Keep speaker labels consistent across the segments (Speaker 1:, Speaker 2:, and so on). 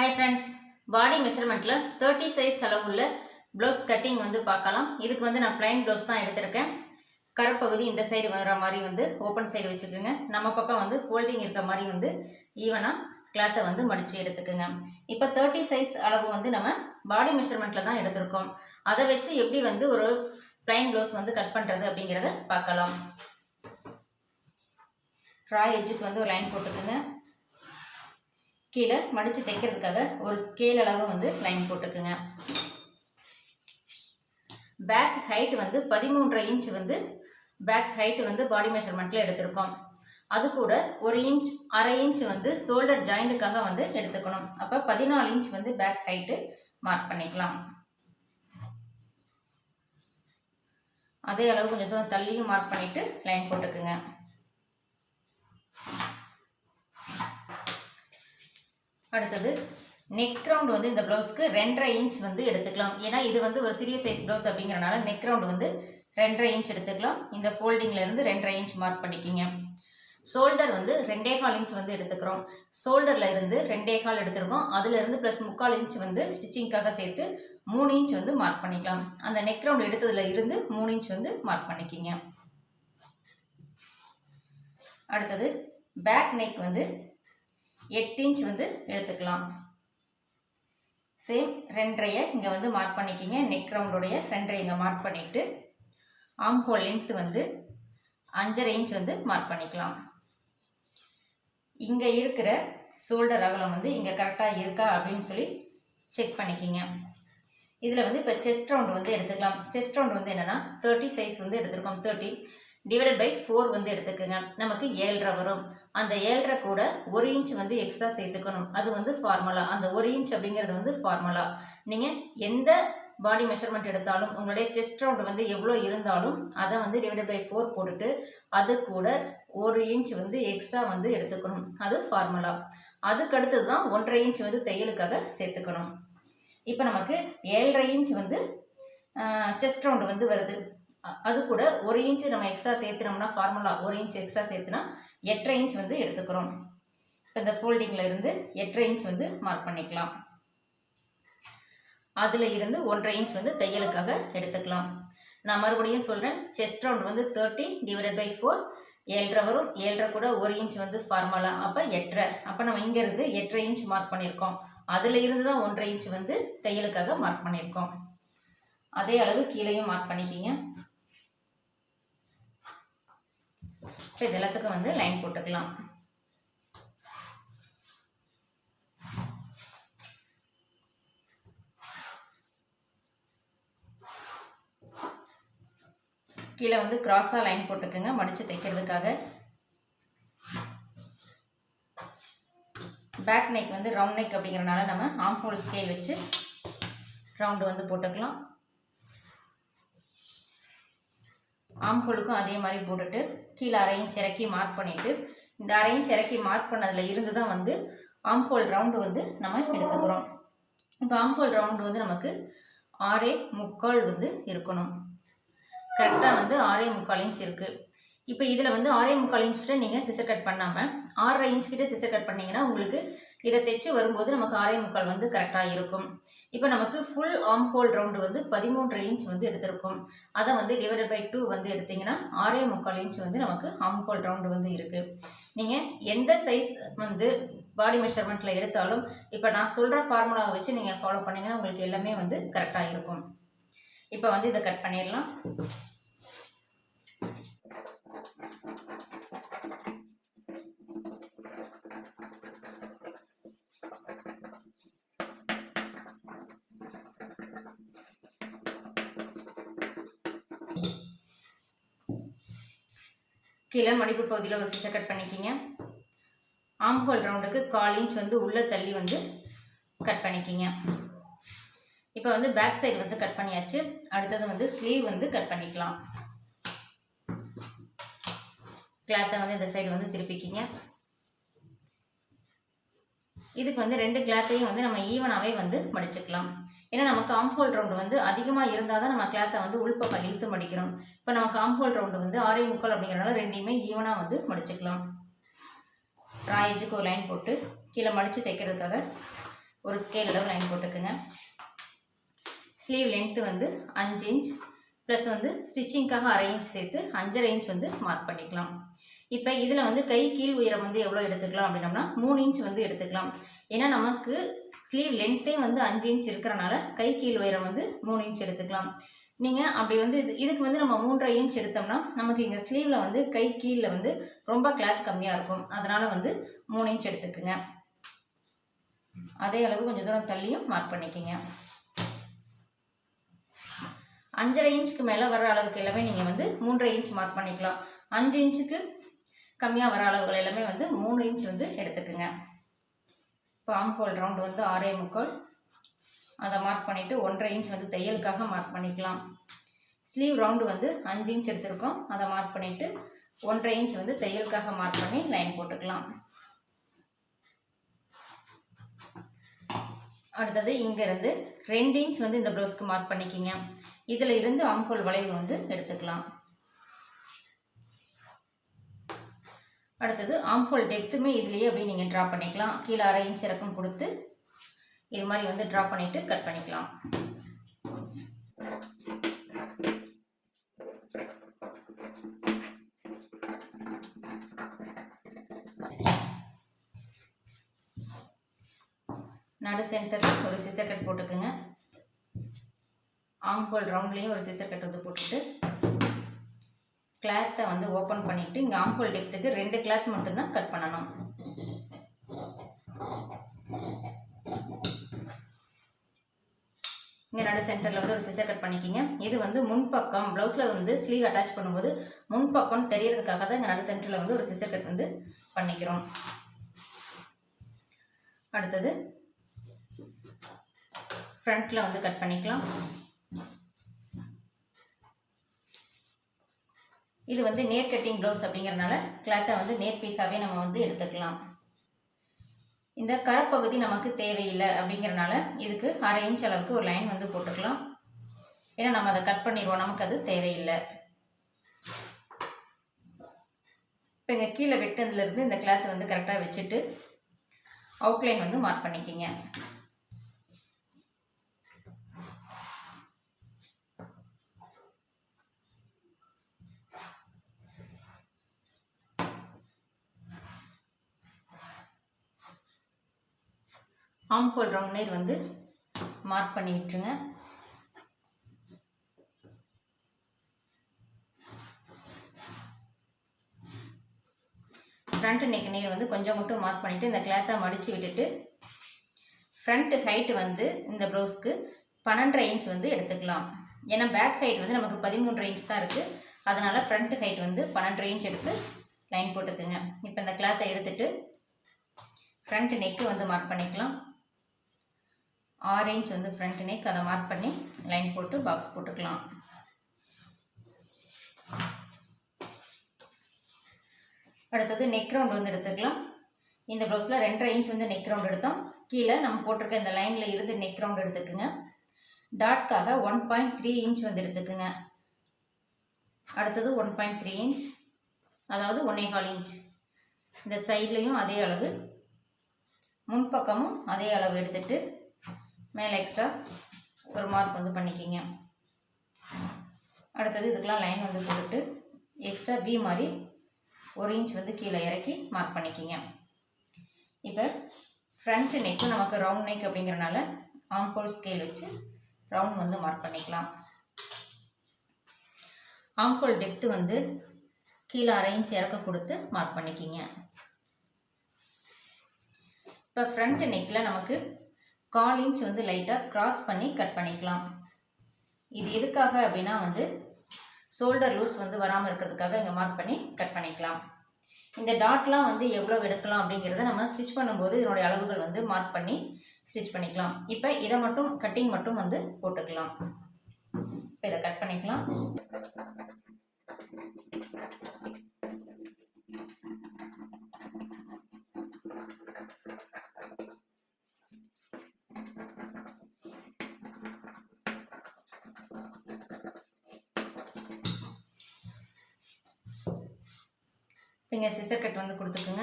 Speaker 1: Hi friends body மெஷர்மெண்ட்டில் thirty size அளவுள்ள blouse cutting வந்து பார்க்கலாம். இதுக்கு வந்து நான் ப்ளைன் ப்ளவுஸ் தான் எடுத்திருக்கேன். கரப்பகுதி இந்த சைடு வர மாதிரி வந்து ஓப்பன் சைடு வச்சுக்கோங்க. நம்ம பக்கம் வந்து ஃபோல்டிங் இருக்க மாதிரி வந்து ஈவனாக கிளாத்தை வந்து மடித்து எடுத்துக்கோங்க. இப்போ தேர்ட்டி சைஸ் அளவு வந்து நம்ம பாடி மெஷர்மெண்ட்டில் தான் எடுத்திருக்கோம். அதை வச்சு எப்படி வந்து ஒரு ப்ளைன் ப்ளவுஸ் வந்து கட் பண்ணுறது அப்படிங்கிறத பார்க்கலாம். ராய் எஜுக்கு வந்து ஒரு லைன் போட்டுக்கோங்க. கீழே மடித்து தைக்கிறதுக்காக ஒரு ஸ்கேல் அளவு வந்து லைன் போட்டுக்குங்க பேக் ஹைட் வந்து பதிமூன்றரை இன்ச் வந்து பேக் ஹைட் வந்து பாடி மெஷர்மெண்ட்டில் எடுத்திருக்கோம். அது கூட ஒரு இன்ச் அரை இன்ச் வந்து ஷோல்டர் ஜாயிண்ட்டுக்காக வந்து எடுத்துக்கணும். அப்போ பதினாலு இன்ச் வந்து பேக் ஹைட்டு மார்க் பண்ணிக்கலாம். அதே அளவு கொஞ்சம் தூரம் தள்ளியும் மார்க் பண்ணிவிட்டு லைன் போட்டுக்குங்க அடுத்தது நெக் ரவுண்ட் வந்து இந்த ப்ளவுஸ்க்கு ரெண்டரை இன்ச் வந்து எடுத்துக்கலாம். ஏன்னா இது வந்து ஒரு சிறிய சைஸ் ப்ளவுஸ் அப்படிங்கிறனால நெக் ரவுண்ட் வந்து ரெண்டரை இன்ச் எடுத்துக்கலாம். இந்த ஃபோல்டிங்லேருந்து ரெண்டரை இன்ச் மார்க் பண்ணிக்கிங்க. ஷோல்டர் வந்து ரெண்டே கால் இன்ச் வந்து எடுத்துக்கிறோம். ஷோல்டரில் இருந்து ரெண்டே கால் எடுத்துருக்கோம். அதுலேருந்து ப்ளஸ் முக்கால் இன்ச் வந்து ஸ்டிச்சிங்காக சேர்த்து மூணு இன்ச் வந்து மார்க் பண்ணிக்கலாம். அந்த நெக் ரவுண்ட் எடுத்ததில் இருந்து மூணு இன்ச் வந்து மார்க் பண்ணிக்கிங்க. அடுத்தது பேக் நெக் வந்து எட்டு இன்ச் வந்து எடுத்துக்கலாம். சேம் ரெண்டரையை இங்கே வந்து மார்க் பண்ணிக்கிங்க. நெக் ரவுண்டுடைய ரெண்டரை இங்கே மார்க் பண்ணிவிட்டு ஆம்ஹோல் லென்த்து வந்து அஞ்சரை இன்ச் வந்து மார்க் பண்ணிக்கலாம். இங்கே இருக்கிற ஷோல்டர் அகலம் வந்து இங்கே கரெக்டாக இருக்கா அப்படின்னு சொல்லி செக் பண்ணிக்கிங்க. இதில் வந்து இப்போ செஸ்ட் ரவுண்டு வந்து எடுத்துக்கலாம். செஸ்ட் ரவுண்டு வந்து என்னென்னா தேர்ட்டி சைஸ் வந்து எடுத்துருக்கோம். தேர்ட்டி டிவைடட் பை ஃபோர் வந்து எடுத்துக்கோங்க. நமக்கு ஏழரை வரும். அந்த ஏழரை கூட ஒரு இன்ச் வந்து எக்ஸ்ட்ரா சேர்த்துக்கணும். அது வந்து ஃபார்முலா அந்த ஒரு இன்ச் அப்படிங்கிறது வந்து ஃபார்முலா நீங்கள் எந்த பாடி மெஷர்மெண்ட் எடுத்தாலும் உங்களுடைய செஸ்ட் ரவுண்ட் வந்து எவ்வளோ இருந்தாலும் அதை வந்து டிவைடட் பை ஃபோர் போட்டுட்டு அது கூட ஒரு இன்ச் வந்து எக்ஸ்ட்ரா வந்து எடுத்துக்கணும். அது ஃபார்முலா அதுக்கு அடுத்தது தான் ஒன்றரை இன்ச் வந்து தையலுக்காக சேர்த்துக்கணும். இப்போ நமக்கு ஏழரை இன்ச் வந்து செஸ்ட் ரவுண்டு வந்து வருது. அது கூட ஒரு இன்ச் நம்ம எக்ஸ்ட்ரா சேர்த்துனோம்னா ஃபார்முலா ஒரு இன்ச் எக்ஸ்ட்ரா சேர்த்துனா எட்டரை இன்ச் வந்து எடுத்துக்கிறோம். இப்போ இந்த ஃபோல்டிங்கில் இருந்து எட்டரை இன்ச் வந்து மார்க் பண்ணிக்கலாம். அதில் இருந்து ஒன்றரை இன்ச் வந்து தையலுக்காக எடுத்துக்கலாம். நான் மறுபடியும் சொல்கிறேன் செஸ்ட் ரவுண்ட் வந்து தேர்ட்டி டிவைடட் பை ஃபோர் ஏழரை வரும். ஏழரை கூட ஒரு இன்ச் வந்து ஃபார்முலா அப்போ எட்டரை. அப்போ நம்ம இங்கேருந்து எட்டரை இன்ச் மார்க் பண்ணியிருக்கோம். அதில் இருந்து தான் ஒன்றரை இன்ச் வந்து தையலுக்காக மார்க் பண்ணியிருக்கோம். அதே அளவு கீழேயும் மார்க் பண்ணிக்கிங்க. இப்போ இது எல்லாத்துக்கும் வந்து லைன் போட்டுக்கலாம். கீழே வந்து கிராஸாக லைன் போட்டுக்கோங்க. மடித்து தைக்கிறதுக்காக. பேக் நெக் வந்து ரவுண்ட் நெக் அப்படிங்கிறனால நம்ம ஆம் ஹோல் ஸ்கேல் வச்சு ரவுண்டு வந்து போட்டுக்கலாம். ஆம்ஹோலுக்கும் அதே மாதிரி போட்டுட்டு கீழே அறையும் சிறக்கி மார்க் பண்ணிவிட்டு இந்த அறையும் சிறக்கி மார்க் பண்ணதில் இருந்து தான் வந்து ஆம்போல் ரவுண்டு வந்து நம்ம எடுத்துக்கிறோம். இப்போ ஆம்ஹோல் ரவுண்டு வந்து நமக்கு ஆறே முக்கால் வந்து இருக்கணும். கரெக்டாக வந்து ஆறே முக்கால் இன்ச் இருக்குது இப்போ இதில் வந்து ஆறே முக்கால் இன்ச் கிட்ட நீங்கள் சிசர் கட் பண்ணாமல் ஆறரை இன்ச் கிட்ட சிசர் கட் பண்ணீங்கன்னா உங்களுக்கு இதை தைச்சு வரும்போது நமக்கு ஆறே முக்கால் வந்து கரெக்டாக இருக்கும். இப்போ நமக்கு ஃபுல் ஆம் ஹோல் ரவுண்டு வந்து பதிமூன்று இன்ச் வந்து எடுத்திருக்கும். அதை வந்து டிவைடட் பை டூ வந்து எடுத்தீங்கன்னா ஆறே முக்கால் இன்ச் வந்து நமக்கு ஆம் ஹோல் ரவுண்டு வந்து இருக்குது நீங்கள் எந்த சைஸ் வந்து பாடி மெஷர்மெண்ட்டில் எடுத்தாலும் இப்போ நான் சொல்கிற ஃபார்முலாவை வச்சு நீங்கள் ஃபாலோ பண்ணிங்கன்னா உங்களுக்கு எல்லாமே வந்து கரெக்டாக இருக்கும். இப்போ வந்து இதை கட் பண்ணிடலாம். கீழே மடிப்பு பகுதியில் ஒரு சிசை கட் பண்ணிக்கிங்க. ஆம்ஹோல் ரவுண்டுக்கு கால் இன்ச் வந்து உள்ளே தள்ளி வந்து கட் பண்ணிக்கிங்க. இப்போ வந்து பேக் சைடு வந்து கட் பண்ணியாச்சு. அடுத்தது வந்து ஸ்லீவ் வந்து கட் பண்ணிக்கலாம். கிளாத்தை வந்து இந்த சைடு வந்து திருப்பிக்கிங்க. இதுக்கு வந்து ரெண்டு கிளாத்தையும் வந்து நம்ம ஈவனாகவே வந்து மடிச்சுக்கலாம். ஏன்னா நம்ம ஆம்ஹோல் ரவுண்டு வந்து அதிகமாக இருந்தால் தான் நம்ம கிளாத்தை வந்து உள்பக்கம் இழுத்து மடிக்கிறோம். இப்போ நம்ம ஆம்ஹோல் ரவுண்டு வந்து ஆறே முக்கால் அப்படிங்கிறனால ரெண்டையுமே ஈவனாக வந்து மடிச்சுக்கலாம். ரா ஒரு லைன் போட்டு கீழே மடித்து தைக்கிறதுக்காக ஒரு ஸ்கேல் அளவு லைன் போட்டுக்குங்க. ஸ்லீவ் லென்த்து வந்து அஞ்சு இன்ச் ப்ளஸ் வந்து ஸ்டிச்சிங்க்காக அரை இன்ச் சேர்த்து அஞ்சரை இன்ச் வந்து மார்க் பண்ணிக்கலாம். இப்போ இதில் வந்து கை கீழ் உயரம் வந்து எவ்வளோ எடுத்துக்கலாம் அப்படின்னம்னா மூணு இன்ச் வந்து எடுத்துக்கலாம். ஏன்னா நமக்கு ஸ்லீவ் லென்த்தே வந்து அஞ்சு இன்ச் இருக்கிறனால கை கீழ் உயரம் வந்து மூணு இன்ச் எடுத்துக்கலாம். நீங்கள் அப்படி வந்து இது இதுக்கு வந்து நம்ம மூன்றரை இன்ச் எடுத்தோம்னா நமக்கு இங்கே ஸ்லீவில் வந்து கை கீழே வந்து ரொம்ப கிளாத் கம்மியாக இருக்கும். அதனால் வந்து மூணு இன்ச் எடுத்துக்குங்க. அதே அளவு கொஞ்சம் தூரம் தள்ளியும் மார்க் பண்ணிக்கோங்க. அஞ்சரை இன்ச்சுக்கு மேலே வர அளவுக்கு எல்லாமே நீங்கள் வந்து மூன்றரை இன்ச் மார்க் பண்ணிக்கலாம். அஞ்சு இன்ச்சுக்கு கம்மியாக வர அளவுகள் எல்லாமே வந்து மூணு இன்ச் வந்து எடுத்துக்குங்க. இப்போ ஆம் ஹோல் ரவுண்டு வந்து ஆறே முக்கோல். அதை மார்க் பண்ணிவிட்டு ஒன்றரை இன்ச் வந்து தையலுக்காக மார்க் பண்ணிக்கலாம். ஸ்லீவ் ரவுண்டு வந்து அஞ்சு இன்ச் எடுத்திருக்கோம். அதை மார்க் பண்ணிவிட்டு ஒன்றரை இன்ச் வந்து தையலுக்காக மார்க் பண்ணி லைன் போட்டுக்கலாம். அடுத்தது இங்கேருந்து ரெண்டு இன்ச் வந்து இந்த ப்ளவுஸ்க்கு மார்க் பண்ணிக்கிங்க. இதில் இருந்து ஆம்ஹோல் வளைவு வந்து எடுத்துக்கலாம். அடுத்தது ஆம்ஹோல் டெப்த்துமே இதுலேயே அப்படியே நீங்கள் ட்ரா பண்ணிக்கலாம். கீழே அரை இன்ச் இறக்கம் கொடுத்து இது மாதிரி வந்து ட்ரா பண்ணிவிட்டு கட் பண்ணிக்கலாம். நடு சென்டரில் ஒரு சிசர் கட் போட்டுக்குங்க. ஆம்ஹோல் ரவுண்ட்லேயும் ஒரு சிசர் கட் வந்து போட்டுட்டு கிளாத்தை வந்து ஓப்பன் பண்ணிவிட்டு இங்கே ஆம்பூல் டெப்த்துக்கு ரெண்டு கிளாத் மட்டும்தான் கட் பண்ணணும். இங்கே நடு சென்டரில் வந்து ஒரு சிசர் கட் பண்ணிக்கிங்க. இது வந்து முன்பக்கம் ப்ளவுஸில் வந்து ஸ்லீவ் அட்டாச் பண்ணும்போது முன்பக்கம் தெரியறதுக்காக தான் இங்கே நடு சென்டரில் வந்து ஒரு சிசர் கட் வந்து பண்ணிக்கிறோம். அடுத்தது ஃப்ரண்ட்டில் வந்து கட் பண்ணிக்கலாம். இது வந்து நேர் கட்டிங் க்ளவுஸ் அப்படிங்கிறனால கிளாத்தை வந்து நேர் பீஸாகவே நம்ம வந்து எடுத்துக்கலாம். இந்த கரப்பகுதி நமக்கு தேவையில்லை அப்படிங்கிறனால இதுக்கு அரை இன்ச் அளவுக்கு ஒரு லைன் வந்து போட்டுக்கலாம். ஏன்னா நம்ம அதை கட் பண்ணிடுவோம் நமக்கு அது தேவையில்லை. இப்போ இங்கே கீழே வெட்டதுலேருந்து இந்த கிளாத்தை வந்து கரெக்டாக வச்சுட்டு அவுட்லைன் வந்து மார்க் பண்ணிக்கிங்க. ஆம் ஹோல் ரவுண்ட் நேர் வந்து மார்க் பண்ணி விட்டுருங்க ஃப்ரண்ட் நெக் நேர் வந்து கொஞ்சம் மட்டும் மார்க் பண்ணிவிட்டு இந்த கிளாத்தை மடித்து விட்டுட்டு ஃப்ரண்ட் ஹைட் வந்து இந்த ப்ளவுஸ்க்கு பன்னெண்டரை இன்ச் வந்து எடுத்துக்கலாம். ஏன்னா பேக் ஹைட் வந்து நமக்கு பதிமூன்று இன்ச் தான் இருக்குது அதனால் ஃப்ரண்ட் ஹைட் வந்து பன்னெண்டரை இன்ச் எடுத்து லைன் போட்டுக்குங்க. இப்போ இந்த கிளாத்தை எடுத்துட்டு ஃப்ரண்ட் நெக்கு வந்து மார்க் பண்ணிக்கலாம். ஆரேஞ்ச் வந்து ஃப்ரண்ட் நெக் அதை மார்க் பண்ணி லைன் போட்டு பாக்ஸ் போட்டுக்கலாம். அடுத்தது நெக் ரவுண்ட் வந்து எடுத்துக்கலாம். இந்த ப்ளவுஸில் ரெண்டரை இன்ச் வந்து நெக் ரவுண்ட் எடுத்தோம். கீழே நம்ம போட்டிருக்க இந்த லைனில் இருந்து நெக் ரவுண்ட் எடுத்துக்குங்க. டாட்காக ஒன் பாயிண்ட் த்ரீ இன்ச் வந்து எடுத்துக்குங்க. அடுத்தது ஒன் பாயிண்ட் த்ரீ இன்ச் அதாவது ஒன்னே கால் இன்ச் இந்த சைட்லேயும் அதே அளவு முன்பக்கமும் அதே அளவு எடுத்துகிட்டு மேலே எக்ஸ்ட்ரா ஒரு மார்க் வந்து பண்ணிக்கிங்க. அடுத்தது இதுக்கெலாம் லைன் வந்து போட்டுட்டு எக்ஸ்ட்ரா வி மாதிரி ஒரு இன்ச் வந்து கீழே இறக்கி மார்க் பண்ணிக்கிங்க. இப்போ ஃப்ரண்ட் நெக்கும் நமக்கு ரவுண்ட் நெக் அப்படிங்கிறனால ஆம்போல் ஸ்கேல் வச்சு ரவுண்ட் வந்து மார்க் பண்ணிக்கலாம். ஆம்கோல் டெப்த்து வந்து கீழே அரை இன்ச் இறக்க கொடுத்து மார்க் பண்ணிக்கிங்க. இப்போ ஃப்ரண்ட் நெக்கில் நமக்கு கால் இன்ச் வந்து லைட்டாக க்ராஸ் பண்ணி கட் பண்ணிக்கலாம். இது எதுக்காக அப்படின்னா வந்து ஷோல்டர் லூஸ் வந்து வராமல் இருக்கிறதுக்காக இங்கே மார்க் பண்ணி கட் பண்ணிக்கலாம். இந்த டாட்லாம் வந்து எவ்வளோ எடுக்கலாம் அப்படிங்கிறத நம்ம ஸ்டிச் பண்ணும்போது இதனுடைய அளவுகள் வந்து மார்க் பண்ணி ஸ்டிச் பண்ணிக்கலாம். இப்போ இதை மட்டும் கட்டிங் மட்டும் வந்து போட்டுக்கலாம். இப்போ இதை கட் பண்ணிக்கலாம். இப்போ இங்கே சிசர் கட் வந்து கொடுத்துக்குங்க.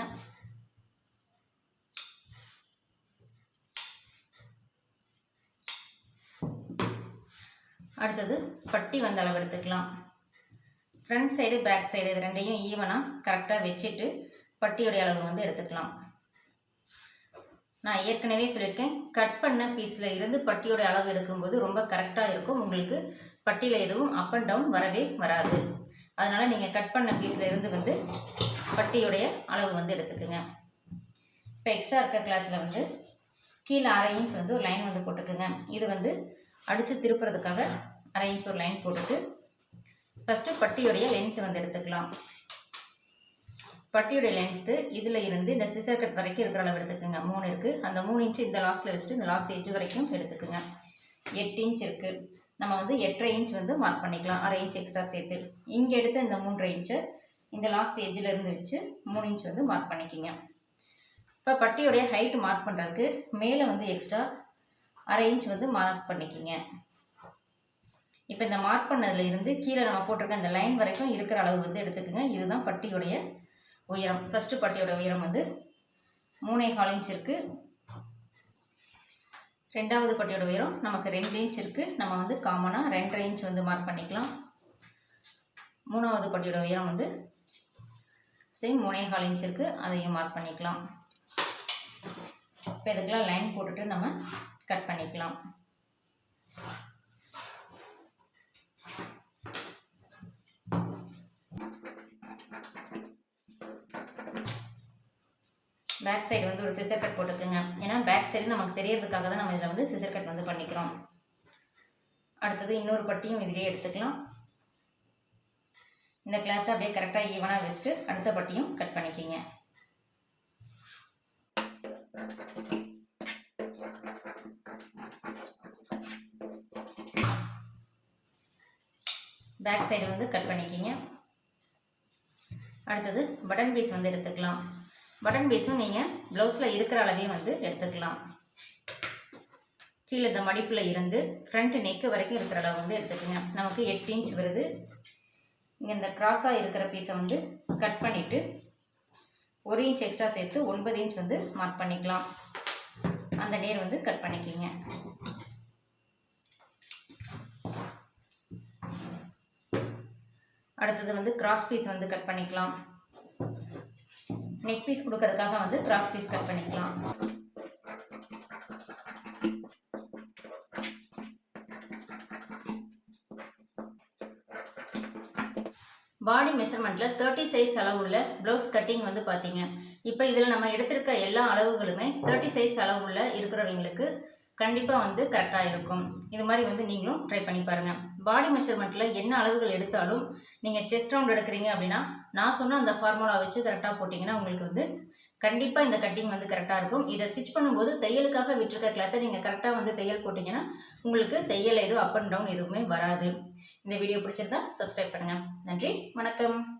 Speaker 1: அடுத்தது பட்டி வந்து அளவு எடுத்துக்கலாம். ஃப்ரண்ட் சைடு பேக் சைடு இது ரெண்டையும் ஈவனாக கரெக்டாக வச்சுட்டு பட்டியோடைய அளவு வந்து எடுத்துக்கலாம். நான் ஏற்கனவே சொல்லியிருக்கேன் கட் பண்ண பீஸில் இருந்து பட்டியோட அளவு எடுக்கும்போது ரொம்ப கரெக்டாக இருக்கும். உங்களுக்கு பட்டியில் எதுவும் அப் அண்ட் டவுன் வரவே வராது. அதனால் நீங்கள் கட் பண்ண பீஸில் இருந்து வந்து பட்டியுடைய அளவு வந்து எடுத்துக்கோங்க. இப்போ எக்ஸ்ட்ரா இருக்க கிளாத்தில் வந்து கீழே அரை இன்ச் வந்து ஒரு லைன் வந்து போட்டுக்குங்க. இது வந்து அடித்து திருப்புறதுக்காக அரை இன்ச் ஒரு லைன் போட்டுட்டு ஃபஸ்ட்டு பட்டியோடைய லென்த்து வந்து எடுத்துக்கலாம். பட்டியுடைய லென்த்து இதில் இருந்து இந்த சிசர் கட் வரைக்கும் இருக்கிற அளவு எடுத்துக்கோங்க. மூணு இருக்குது அந்த மூணு இன்ச்சு இந்த லாஸ்ட்டில் வச்சுட்டு இந்த லாஸ்ட் எட்ஜ் வரைக்கும் எடுத்துக்கோங்க. எட்டு இன்ச் இருக்குது நம்ம வந்து எட்டரை இன்ச் வந்து மார்க் பண்ணிக்கலாம். அரை இன்ச் எக்ஸ்ட்ரா சேர்த்து. இங்கே எடுத்த இந்த மூன்றரை இன்ச்சை இந்த லாஸ்ட் எஜ்ஜில் இருந்து வச்சு மூணு இன்ச் வந்து மார்க் பண்ணிக்கிங்க. இப்போ பட்டியோடைய ஹைட் மார்க் பண்ணுறதுக்கு மேலே வந்து எக்ஸ்ட்ரா அரை இன்ச் வந்து மார்க் பண்ணிக்கிங்க. இப்போ இந்த மார்க் பண்ணதில் இருந்து கீழே நம்ம போட்டிருக்க இந்த லைன் வரைக்கும் இருக்கிற அளவு வந்து எடுத்துக்கோங்க. இதுதான் பட்டியோடைய உயரம். ஃபஸ்ட்டு பட்டியோட உயரம் வந்து மூணே கால் இன்ச் இருக்குது ரெண்டாவது பட்டியோட உயரம் நமக்கு ரெண்டு இன்ச் இருக்குது நம்ம வந்து காமனாக ரெண்டரை இன்ச் வந்து மார்க் பண்ணிக்கலாம். மூணாவது பட்டியோட உயரம் வந்து சேம் மூணே கால் இன்ச் இருக்குது அதையும் மார்க் பண்ணிக்கலாம். இப்போ இதுக்கெல்லாம் லைன் போட்டுட்டு நம்ம கட் பண்ணிக்கலாம். பேக் சைடு வந்து ஒரு சிசர் கட் போட்டுக்குங்க ஏன்னா பேக் சைடு நமக்கு தெரியறதுக்காக தான் நம்ம இதில் வந்து சிசர் கட் வந்து பண்ணிக்கிறோம். அடுத்தது இன்னொரு பட்டியும் இதிலே எடுத்துக்கலாம். இந்த கிளாத்தை அப்படியே கரெக்டாக ஈவனாக வச்சுட்டு அடுத்த பட்டியும் கட் பண்ணிக்கிங்க. பேக் சைடு வந்து கட் பண்ணிக்கிங்க. அடுத்தது பட்டன் பீஸ் வந்து எடுத்துக்கலாம். பட்டன் பீஸும் நீங்கள் ப்ளவுஸில் இருக்கிற அளவே வந்து எடுத்துக்கலாம். கீழே இந்த மடிப்பில் இருந்து ஃப்ரண்ட் நெக்கு வரைக்கும் இருக்கிற அளவு வந்து எடுத்துக்கோங்க. நமக்கு எட்டு இன்ச் வருது. இங்கே இந்த க்ராஸாக இருக்கிற பீஸை வந்து கட் பண்ணிவிட்டு ஒரு இன்ச் எக்ஸ்ட்ரா சேர்த்து ஒன்பது இன்ச் வந்து மார்க் பண்ணிக்கலாம். அந்த நேர் வந்து கட் பண்ணிக்கிங்க. அடுத்தது வந்து கிராஸ் பீஸ் வந்து கட் பண்ணிக்கலாம். நெக் பீஸ் கொடுக்கறதுக்காக வந்து கிராஸ் பீஸ் கட் பண்ணிக்கலாம். மெஷர்மெண்ட்டில் தேர்ட்டி சைஸ் அளவுள்ள ப்ளவுஸ் கட்டிங் வந்து பார்த்தீங்க. இப்போ இதில் நம்ம எடுத்திருக்க எல்லா அளவுகளுமே தேர்ட்டி சைஸ் அளவுள்ள இருக்கிறவங்களுக்கு கண்டிப்பாக வந்து கரெக்டாக இருக்கும். இது மாதிரி வந்து நீங்களும் ட்ரை பண்ணி பாருங்கள் பாடி மெஷர்மெண்ட்டில் என்ன அளவுகள் எடுத்தாலும் நீங்கள் செஸ்ட் ரவுண்ட் எடுக்கிறீங்க அப்படின்னா நான் சொன்ன அந்த ஃபார்முலா வச்சு கரெக்டாக போட்டிங்கன்னா உங்களுக்கு வந்து கண்டிப்பாக இந்த கட்டிங் வந்து கரெக்டாக இருக்கும். இதை ஸ்டிச் பண்ணும்போது தையலுக்காக விட்டுருக்க கிளாத்தை நீங்கள் கரெக்டாக வந்து தையல் போட்டிங்கன்னா உங்களுக்கு தையல் எதுவும் அப் அண்ட் டவுன் எதுவுமே வராது. இந்த வீடியோ பிடிச்சிருந்தா சப்ஸ்கிரைப் பண்ணுங்கள் நன்றி வணக்கம்.